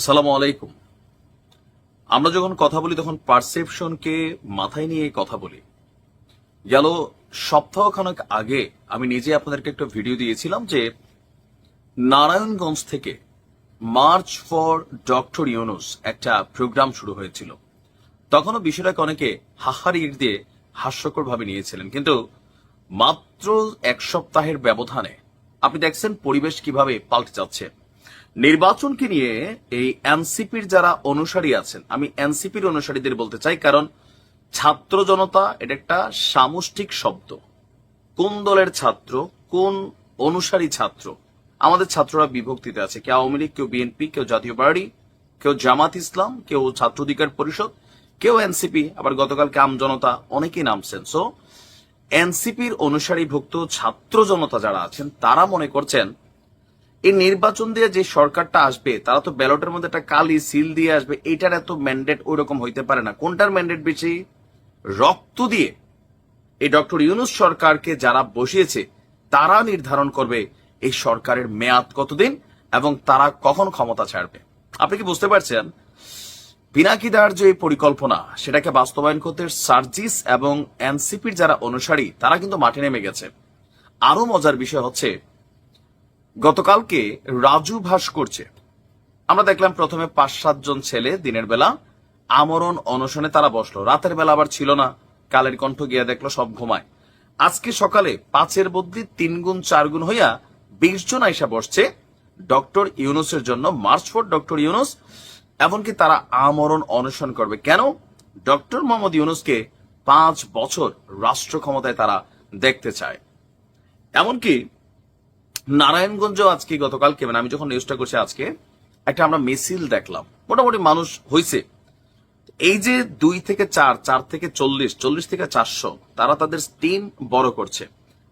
আসসালামু আলাইকুম। আমরা যখন কথা বলি, তখন পারসেপশনকে মাথায় নিয়ে কথা বলি। গেল সপ্তাহখানেক আগে আমি নিজে আপনাদেরকে একটা ভিডিও দিয়েছিলাম যে নারায়ণগঞ্জ থেকে মার্চ ফর ডক্টর ইউনুস একটা প্রোগ্রাম শুরু হয়েছিল। তখনও বিষয়টাকে অনেকে হাহারি দিয়ে হাস্যকর ভাবে নিয়েছিলেন। কিন্তু মাত্র এক সপ্তাহের ব্যবধানে আপনি দেখছেন পরিবেশ কীভাবে পাল্টে যাচ্ছে। নির্বাচনকে নিয়ে এই এনসিপির যারা অনুসারী আছেন, আমি এনসিপির অনুসারীদের বলতে চাই কারণ ছাত্র জনতা এটা একটা সামষ্টিক শব্দ। কোন দলের ছাত্র, কোন অনুসারী ছাত্র? আমাদের ছাত্ররা বিভক্তিতে আছে। কেউ আওয়ামী লীগ, কেউ বিএনপি, কেউ জাতীয় পার্টি, কেউ জামাত ইসলাম, কেউ ছাত্র অধিকার পরিষদ, কেউ এনসিপি, আবার গতকালকে আম জনতা, অনেকেই নামছেন। সো এনসিপির অনুসারীভুক্ত ছাত্র জনতা যারা আছেন, তারা মনে করছেন এই নির্বাচন দিয়ে যে সরকারটা আসবে, তারা তো ব্যালটের মধ্যে একটা কালি সিল দিয়ে আসবে, এটার এত ম্যান্ডেট ওই রকম হইতে পারে না। কোনটার ম্যান্ডেট বেশি? রক্ত দিয়ে। এই ডক্টর ইউনুস সরকারকে যারা বসিয়েছে, তারা নির্ধারণ করবে এই সরকারের মেয়াদ কতদিন এবং তারা কখন ক্ষমতা ছাড়বে। আপনি কি বুঝতে পারছেন? পিনাকিদার যে পরিকল্পনা, সেটাকে বাস্তবায়ন করতে সার্জিস এবং এনসিপির যারা অনুসারী, তারা কিন্তু মাঠে নেমে গেছে। আরও মজার বিষয় হচ্ছে গতকালকে রাজু ভাস করছে। আমরা দেখলাম প্রথমে পাঁচ সাতজন ছেলে দিনের বেলা আমরণ অনশনে তারা বসল। রাতের বেলা আবার ছিল না। কালের কণ্ঠ গিয়া দেখল সব ঘুমায়। আজকে সকালে পাঁচের বদলি তিন গুণ, চার গুণ হইয়া বিশ জন আইসা বসছে ডক্টর ইউনুসের জন্য। মার্চ ফর ডক্টর ইউনুস, এমনকি তারা আমরণ অনশন করবে। কেন? ডক্টর মোহাম্মদ ইউনুসকে পাঁচ বছর রাষ্ট্র ক্ষমতায় তারা দেখতে চায়। এমনকি নারায়ণগঞ্জ আজকে গতকালকে মানে আমি যখন নিউজটা করছি আজকে, একটা আমরা মিছিল দেখলাম। মোটামুটি মানুষ হয়েছে এই যে দুই থেকে চার চার থেকে চল্লিশ চল্লিশ থেকে চারশো, তারা তাদের টিম বড় করছে।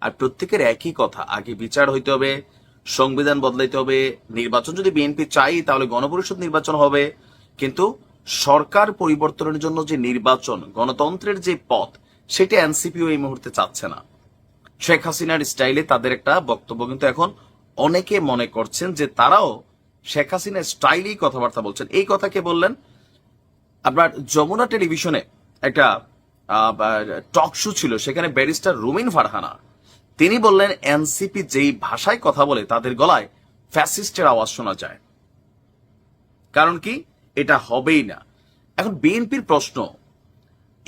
আর প্রত্যেকের একই কথা, আগে বিচার হইতে হবে, সংবিধান বদলাইতে হবে, নির্বাচন যদি বিএনপি চাই, তাহলে গণপরিষদ নির্বাচন হবে। কিন্তু সরকার পরিবর্তনের জন্য যে নির্বাচন, গণতন্ত্রের যে পথ, সেটা এনসিপিও এই মুহূর্তে চাচ্ছে না। শেখ হাসিনার স্টাইলে তাদের একটা বক্তব্য কিন্তু এখন অনেকে মনে করছেন যে তারাও শেখ হাসিনার স্টাইলেই কথাবার্তা বলছেন। এই কথা কে বললেন? আপনার যমুনা টেলিভিশনে একটা টক শো ছিল, সেখানে ব্যারিস্টার রুমিন ফারহানা। তিনি বললেন, এনসিপি যেই ভাষায় কথা বলে তাদের গলায় ফ্যাসিস্টের আওয়াজ শোনা যায়। কারণ কি? এটা হবেই না। এখন বিএনপির প্রশ্ন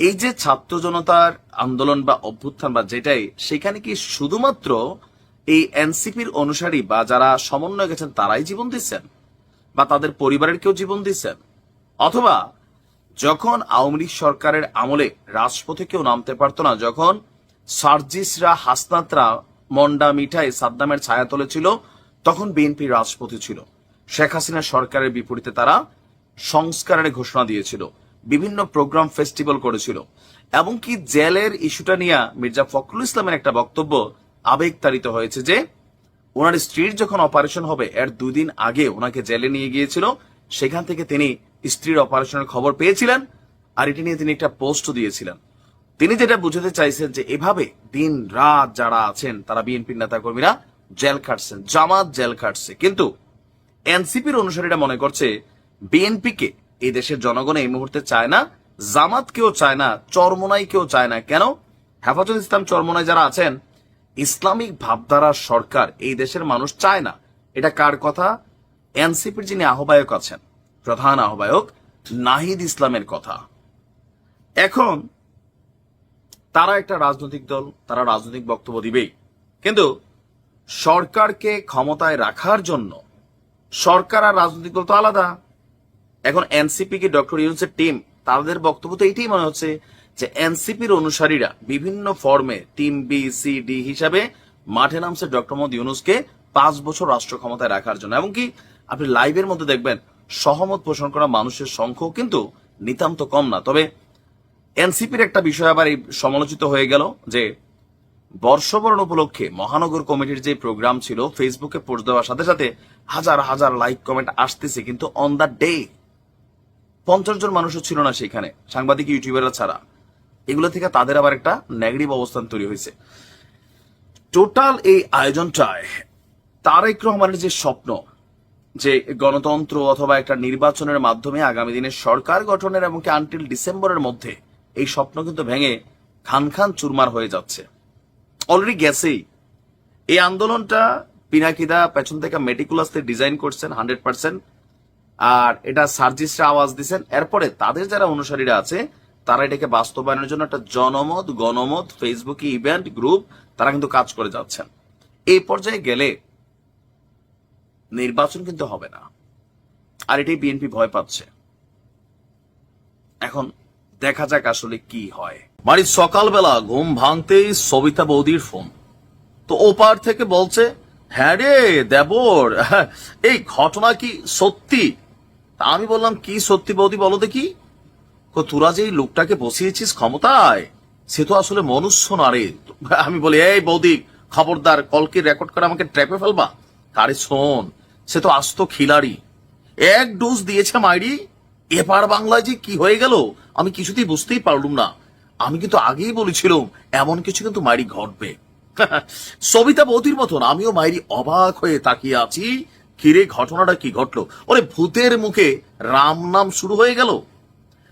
এই যে ছাত্র জনতার আন্দোলন বা অভ্যুত্থান বা যেটাই, সেখানে কি শুধুমাত্র এই এনসিপির অনুসারী বা যারা সমন্বয় গেছেন, তারাই জীবন দিচ্ছেন? বা তাদের পরিবারের কেউ জীবন দিচ্ছেন? অথবা যখন আওয়ামী লীগ সরকারের আমলে রাজপথে কেউ নামতে পারতো না, যখন সার্জিসরা, হাসনাতরা, মন্ডা, মিঠাই, সাদ্দামের ছায়া তুলেছিল তখন বিএনপি রাজপথে ছিল। শেখ হাসিনা সরকারের বিপরীতে তারা সংস্কারের ঘোষণা দিয়েছিল। বিভিন্ন প্রোগ্রাম ফেস্টিভ্যাল করেছিল। এমনকি জেলের ইস্যুটা নিয়ে মির্জা ফখরুল ইসলামের একটা বক্তব্য আবেগতাড়িত হয়েছে যে, ওনার স্ত্রীর যখন অপারেশন হবে, এর দুদিন আগে ওনাকে জেলে নিয়ে গিয়েছিল। সেখান থেকে তিনি স্ত্রীর অপারেশনের খবর পেয়েছিলেন আর এটি নিয়ে তিনি একটা পোস্ট দিয়েছিলেন। তিনি যেটা বুঝাতে চাইছেন যে, এভাবে দিন রাত যারা আছেন, তারা বিএনপির নেতা কর্মীরা জেল খাটছেন, জামাত জেল খাটছে। কিন্তু এনসিপির অনুসারীরা মনে করছে, বিএনপিকে এই দেশের জনগণ এই মুহূর্তে চায় না জামাত কেউ চায় না চরমোনাই কেউ চায় না। কেন? হেফাজত ইসলাম চরমোনাই যারা আছেন, ইসলামিক ভাবধারার সরকার এই দেশের মানুষ চায় না। এটা কার কথা? এনসিপির যিনি আহ্বায়ক আছেন, প্রধান আহ্বায়ক, নাহিদ ইসলামের কথা। এখন তারা একটা রাজনৈতিক দল, তারা রাজনৈতিক বক্তব্য দিবেই। কিন্তু সরকারকে ক্ষমতায় রাখার জন্য সরকার আর রাজনৈতিক দল তো আলাদা। এখন এনসিপি কে ডক্টর ইউনুসের টিম, তাদের বক্তব্য তো এটাই মনে হচ্ছে যে এনসিপির অনুসারীরা বিভিন্ন ফর্মে টিম বি, সি ডি হিসাবে মাঠে নামছে ডক্টর মোহাম্মদ ইউনুসকে পাঁচ বছর রাষ্ট্র ক্ষমতায় রাখার জন্য। এমনকি আপনি লাইভের মধ্যে দেখবেন সহমত পোষণ করা মানুষের সংখ্যাও কিন্তু নিতান্ত কম না। তবে এনসিপির একটা বিষয় আবার এই সমালোচিত হয়ে গেল যে বর্ষবরণ উপলক্ষে মহানগর কমিটির যে প্রোগ্রাম ছিল ফেসবুকে পোস্ট দেওয়ার সাথে সাথে হাজার হাজার লাইক কমেন্ট আসতেছে, কিন্তু অন দ্য ডে পঞ্চাশ জন মানুষও ছিল না সেখানে, সাংবাদিক, ইউটিউবাররা ছাড়া। এগুলো থেকে তাদের আবার একটা নেগেটিভ অবস্থান তৈরি হয়েছে। টোটাল এই আয়োজনটায় তারেক রহমানের যে স্বপ্ন, যে গণতন্ত্র অথবা একটা নির্বাচনের মাধ্যমে আগামী দিনে সরকার গঠনের এবং আনটিল ডিসেম্বরের মধ্যে এই স্বপ্ন কিন্তু ভেঙে খান খান চুরমার হয়ে যাচ্ছে। অলরেডি গেছেই। এই আন্দোলনটা পিনাকিদা পেছন থেকে মেটিকুলাসতে ডিজাইন করছেন হান্ড্রেড পার্সেন্ট আর এটা সার্জিসরা আওয়াজ দিচ্ছেন এরপরে তাদের যারা অনুসারীরা আছে, তারা এটাকে বাস্তবায়নের জন্য একটা জনমত, গণমত ফেসবুকে ইভেন্ট গ্রুপ তারা কিন্তু কাজ করে যাচ্ছেন। এই পর্যায়ে গেলে নির্বাচন কিন্তু হবে না। আর এটাই বিএনপি ভয় পাচ্ছে। এখন দেখা যাক আসলে কি হয়। বাড়ির সকালবেলা ঘুম ভাঙতেই সবিতা বৌদির ফোন। তো ওপার থেকে বলছে হ্যাঁ রে দেবর, এই ঘটনা কি সত্যি? তা আমি বললাম, কি সত্যি বৌদি বলো দেখি? তোরা যে লোকটাকে বসিয়েছিস ক্ষমতায়, সে তো আসলে মনুষ্য না রে আমি বলি, এই বৌদি, খবরদার, কলকে রেকর্ড করে আমাকে ট্র্যাপে ফেলবা? আরে শোন, সে তো আস্ত খিলাড়ি। এক ডোজ দিয়েছে মাইরি এপার বাংলায় যে কি হয়ে গেল, আমি কিছুতেই বুঝতেই পারলুম না। আমি কিন্তু আগেই বলেছিলাম, এমন কিছু কিন্তু মাইরি ঘটবে। সবিতা বৌদির মতন, আমিও মাইরি অবাক হয়ে তাকিয়ে আছি। কিরে, ঘটনাটা কি ঘটলো? ওরে, ভূতের মুখে রাম নাম শুরু হয়ে গেল।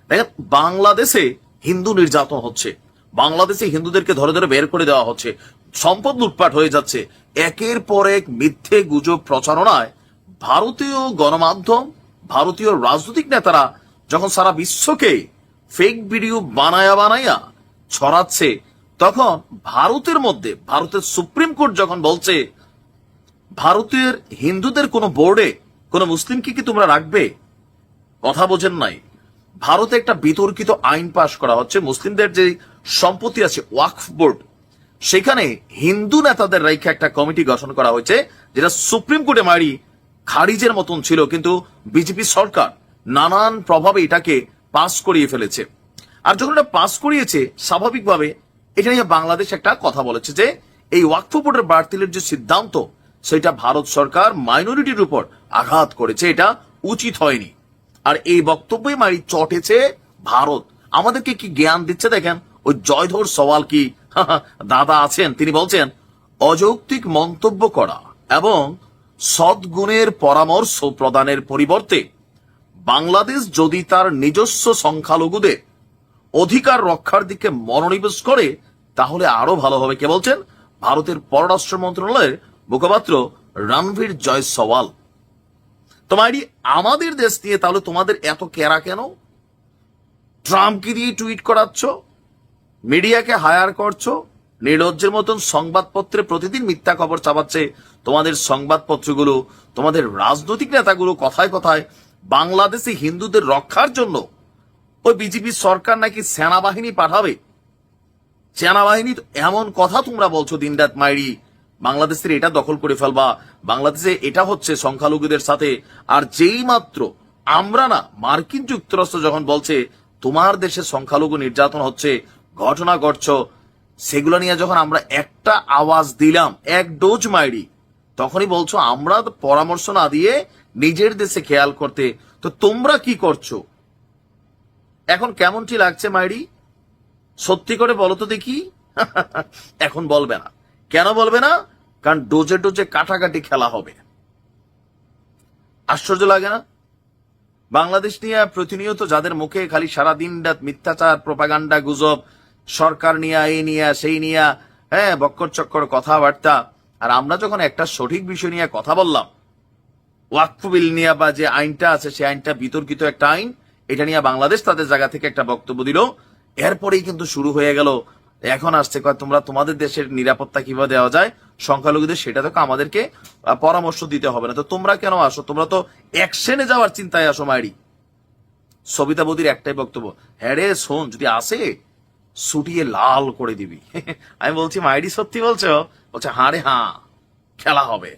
দেখেন, বাংলাদেশে হিন্দু নির্যাতন হচ্ছে। বাংলাদেশে হিন্দুদেরকে ধরে ধরে বের করে দেওয়া হচ্ছে। সম্পদ লুটপাট হয়ে যাচ্ছে। একের পর এক মিথ্যে গুজব প্রচারণায় ভারতীয় গণমাধ্যম, ভারতীয় রাজনৈতিক নেতারা যখন সারা বিশ্বকে ফেক ভিডিও বানায়া বানায়া ছড়াচ্ছে, তখন ভারতের মধ্যে, ভারতের সুপ্রিম কোর্ট যখন বলছে ভারতের হিন্দুদের কোনো বোর্ডে কোনো মুসলিমকে কি তোমরা রাখবে? কথা বোঝেন নাই। ভারতে একটা বিতর্কিত আইন পাশ করা হচ্ছে। মুসলিমদের যে সম্পত্তি আছে, ওয়াকফ বোর্ড, সেখানে হিন্দু নেতাদের রেখে একটা কমিটি গঠন করা হয়েছে, যেটা সুপ্রিম কোর্টে মারি খারিজের মতন ছিল, কিন্তু বিজেপি সরকার নানান প্রভাবে এটাকে পাস করিয়ে ফেলেছে। আর যখন এটা পাস করিয়েছে, স্বাভাবিকভাবে এটা নিয়ে বাংলাদেশ একটা কথা বলেছে যে, এই ওয়াকফ বোর্ডের বাড়তিলের যে সিদ্ধান্ত সেটা ভারত সরকার মাইনরিটির উপর আঘাত করেছে, এটা উচিত হয়নি। আর এই বক্তব্যই মারি চটেছে ভারত। আমাদেরকে কি জ্ঞান দিচ্ছে দেখেন? ওই জয়ধর সওয়াল কি? দাদা আছেন, তিনি বলছেন, অযৌক্তিক মন্তব্য করা এবং সদ্গুণের পরামর্শ প্রদানের পরিবর্তে বাংলাদেশ যদি তার নিজস্ব সংখ্যালঘুদের অধিকার রক্ষার দিকে মনোনিবেশ করে, তাহলে আরও ভালো হবে। কে বলছেন? ভারতের পররাষ্ট্র মন্ত্রণালয়ের মুখপাত্র রণবীর জয়সওয়াল তোমারই আমাদের দেশ নিয়ে তাহলে তোমাদের এত কেরা কেন? ট্রাম্পকে দিয়ে টুইট করাচ্ছ, মিডিয়াকে হায়ার করছ, নির্লজ্জের মতন সংবাদপত্রে প্রতিদিন মিথ্যা খবর চাপাচ্ছে, তোমাদের সংবাদপত্রগুলো, তোমাদের রাজনৈতিক নেতাগুলো কথায় কথায় বাংলাদেশে হিন্দুদের রক্ষার জন্য ওই বিজেপি সরকার নাকি সেনাবাহিনী পাঠাবে? সেনাবাহিনী এমন কথা তোমরা বলছো দিনরাত মাইরি বাংলাদেশের এটা দখল করে ফেলবা বাংলাদেশে এটা হচ্ছে সংখ্যালঘুদের সাথে। আর যেই মাত্র আমরা না মার্কিন যুক্তরাষ্ট্র যখন বলছে, তোমার দেশে সংখ্যালঘু নির্যাতন হচ্ছে, ঘটনা ঘটছ সেগুলো নিয়ে যখন আমরা একটা আওয়াজ দিলাম, এক ডোজ মাইরি, তখনই বলছো, আমরা পরামর্শ না দিয়ে নিজের দেশে খেয়াল করতে, তো তোমরা কি করছ? এখন কেমনটি লাগছে মাইরি? সত্যি করে বলো তো দেখি। এখন বলবে না। কেন বলবে না? কারণ ডোজে ডোজে কাটাকাটি খেলা হবে। আশ্চর্য লাগে না? বাংলাদেশ নিয়ে প্রতিনিয়ত যাদের মুখে খালি সারাদিন রাত মিথ্যাচার, প্রপাগান্ডা গুজব, সরকার নিয়ে, এই নিয়ে, সেই নিয়ে হ্যাঁ বক্কর চক্কর কথাবার্তা, আর আমরা যখন একটা সঠিক বিষয় নিয়ে কথা বললাম, ওয়াকফ বিল নিয়ে বা যে আইনটা আছে, সেই আইনটা বিতর্কিত একটা আইন, এটা নিয়ে বাংলাদেশ তাদের জায়গা থেকে একটা বক্তব্য দিল। এরপরেই কিন্তু শুরু হয়ে গেল এখন আসছে, কয় তোমরা তোমাদের দেশের নিরাপত্তা কীভাবে দেওয়া যায়, সংখ্যালঘুদের সেটা তো আমাদেরকে পরামর্শ দিতে হবে না। তো তোমরা কেন আসো? তোমরা তো অ্যাকশনে যাওয়ার চিন্তায় আসো মায়েরি সবিতা বদির একটাই বক্তব্য হ্যাঁ রে, শোন, যদি আসে, সুটিয়ে লাল করে দিবি। আমি বলছি মায়েরি সত্যি বলছো? বলছে হ্যাঁ রে হ্যাঁ খেলা হবে।